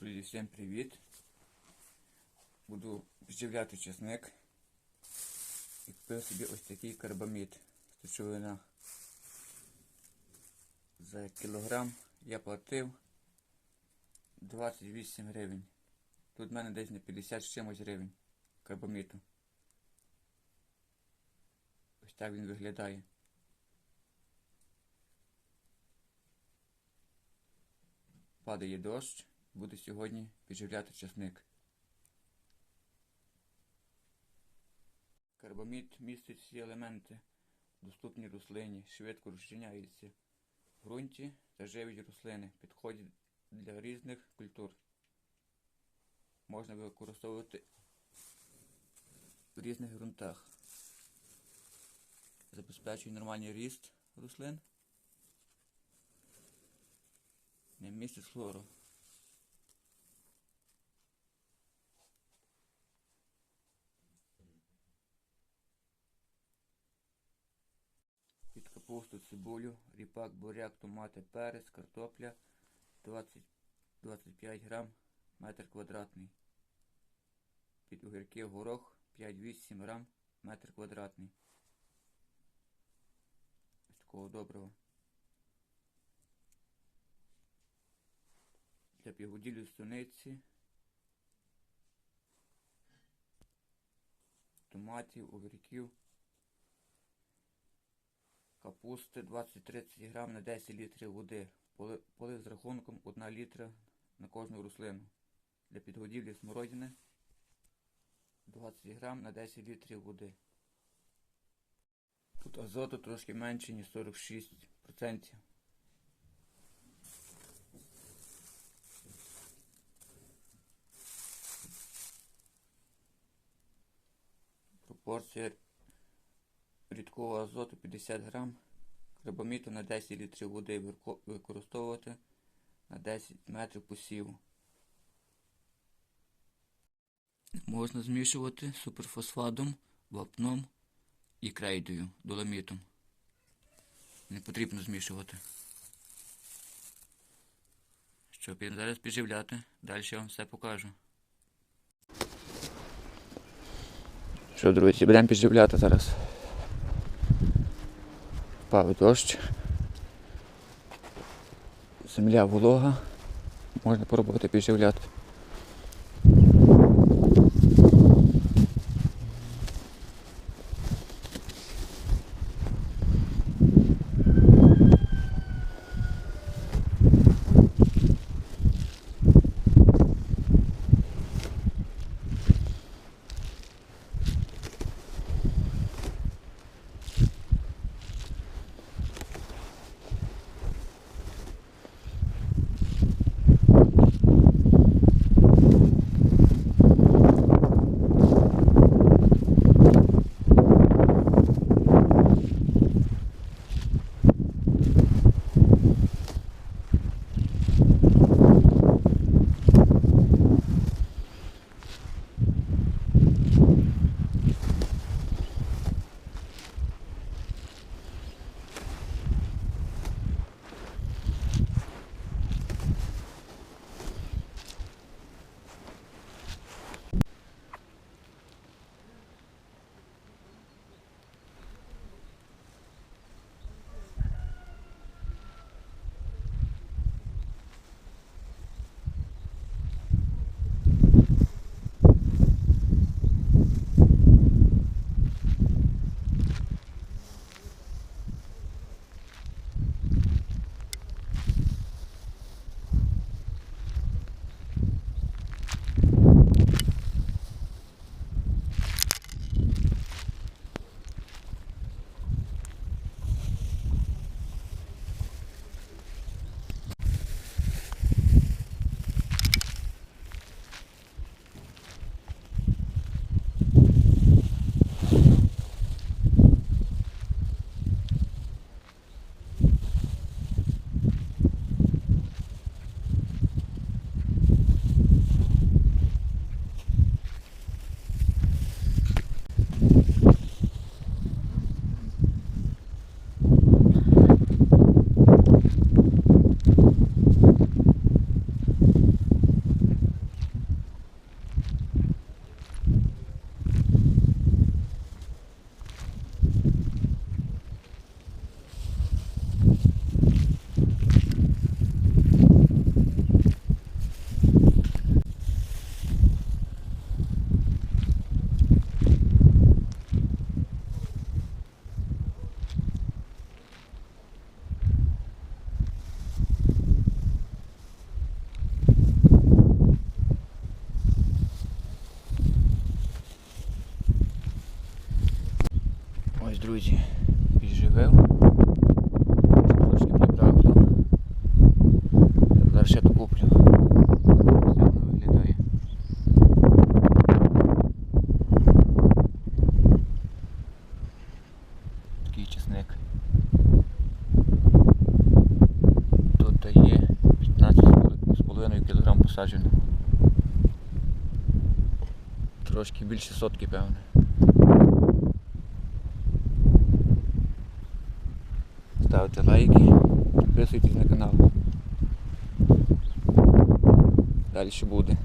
Друзі, всім привіт! Буду підживляти чесник. І купив собі ось такий карбамід. Сточовина. За кілограм я платив 28 гривень. Тут в мене десь на 50 з чимось гривень карбаміту. Ось так він виглядає. Падає дощ, буду сьогодні підживляти часник. Карбамід містить всі елементи, доступні рослині, швидко розчиняється в ґрунті та живить рослини, підходять для різних культур. Можна використовувати в різних ґрунтах. Забезпечує нормальний ріст рослин. Не містить хлору. Під капусту, цибулю, ріпак, буряк, томати, перець, картопля 20-25 грам метр квадратний. Під огірки горох 5-8 грам метр квадратний. Ось такого доброго. Для півгоділі суниці, томатів, огірків, капусти 20-30 грам на 10 літрів води. Поли- Полив з рахунком 1 літра на кожну рослину. Для підгодівлі смородини 20 грам на 10 літрів води. Тут азоту трошки менше, ніж 46%. Пропорція рідкого азоту 50 грам, карбаміту на 10 літрів води використовувати на 10 метрів посіву. Можна змішувати суперфосфатом, вапном і крейдою, доломітом. Не потрібно змішувати. Що, підемо зараз підживляти, далі я вам все покажу. Що, друзі, будемо підживляти зараз. Впав дощ. Земля волога. Можна пробувати підживляти. друзі, підживив. Трошки не бракло. Зараз ще докуплю. Все воно виглядає. Такий чесник. Тут є 15,5 кг посадженого. Трошки більше сотки, певне. Ставте лайки, підписуйтесь на канал. Далі буде.